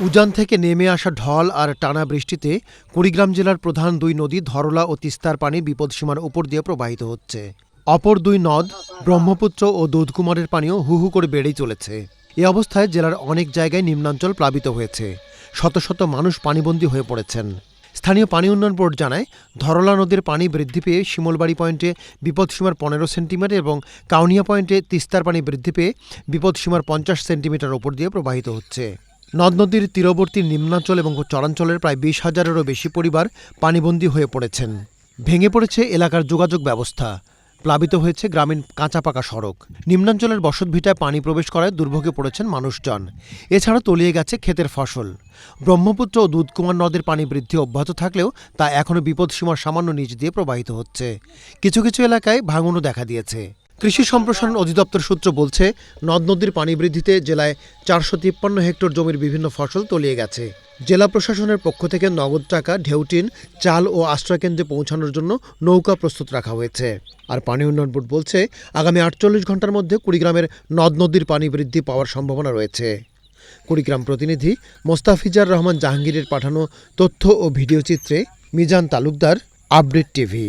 উজান থেকে নেমে আসা ঢল আর টানা বৃষ্টিতে কুড়িগ্রাম জেলার প্রধান দুই নদী ধরলা ও তিস্তার পানি বিপদসীমার উপর দিয়ে প্রবাহিত হচ্ছে। অপর দুই নদ ব্রহ্মপুত্র ও দুধকুমারের পানিও হু হু করে বেড়েই চলেছে। এ অবস্থায় জেলার অনেক জায়গায় নিম্নাঞ্চল প্লাবিত হয়েছে। শত শত মানুষ পানিবন্দী হয়ে পড়েছেন। স্থানীয় পানি উন্নয়ন বোর্ড জানায়, ধরলা নদীর পানি বৃদ্ধি পেয়ে শিমলবাড়ি পয়েন্টে বিপদসীমার পনেরো সেন্টিমিটার এবং কাউনিয়া পয়েন্টে তিস্তার পানি বৃদ্ধি পেয়ে বিপদসীমার পঞ্চাশ সেন্টিমিটার ওপর দিয়ে প্রবাহিত হচ্ছে। নদ নদীর তীরবর্তী নিম্নাঞ্চল এবং চরাঞ্চলের প্রায় বিশ হাজারেরও বেশি পরিবার পানিবন্দী হয়ে পড়েছেন। ভেঙে পড়েছে এলাকার যোগাযোগ ব্যবস্থা। প্লাবিত হয়েছে গ্রামীণ কাঁচা পাকা সড়ক। নিম্নাঞ্চলের বসতভিটায় পানি প্রবেশ করায় দুর্ভোগে পড়েছেন মানুষজন। এছাড়া তলিয়ে গেছে ক্ষেতের ফসল। ব্রহ্মপুত্র ও দুধকুমার নদের পানি বৃদ্ধি অব্যাহত থাকলেও তা এখনও বিপদসীমার সামান্য নিচ দিয়ে প্রবাহিত হচ্ছে। কিছু কিছু এলাকায় ভাঙনও দেখা দিয়েছে। কৃষি সম্প্রসারণ অধিদপ্তর সূত্র বলছে, নদ নদীর পানি বৃদ্ধিতে জেলায় চারশো তিপ্পান্ন হেক্টর জমির বিভিন্ন ফসল তলিয়ে গেছে। জেলা প্রশাসনের পক্ষ থেকে নগদ টাকা ঢেউটিন চাল ও আশ্রয়কেন্দ্রে পৌঁছানোর জন্য নৌকা প্রস্তুত রাখা হয়েছে। আর পানি উন্নয়ন বোর্ড বলছে, আগামী আটচল্লিশ ঘণ্টার মধ্যে কুড়িগ্রামের নদ নদীর পানি বৃদ্ধি পাওয়ার সম্ভাবনা রয়েছে। কুড়িগ্রাম প্রতিনিধি মোস্তাফিজার রহমান জাহাঙ্গীরের পাঠানো তথ্য ও ভিডিও চিত্রে মিজান তালুকদার, আপডেট টিভি।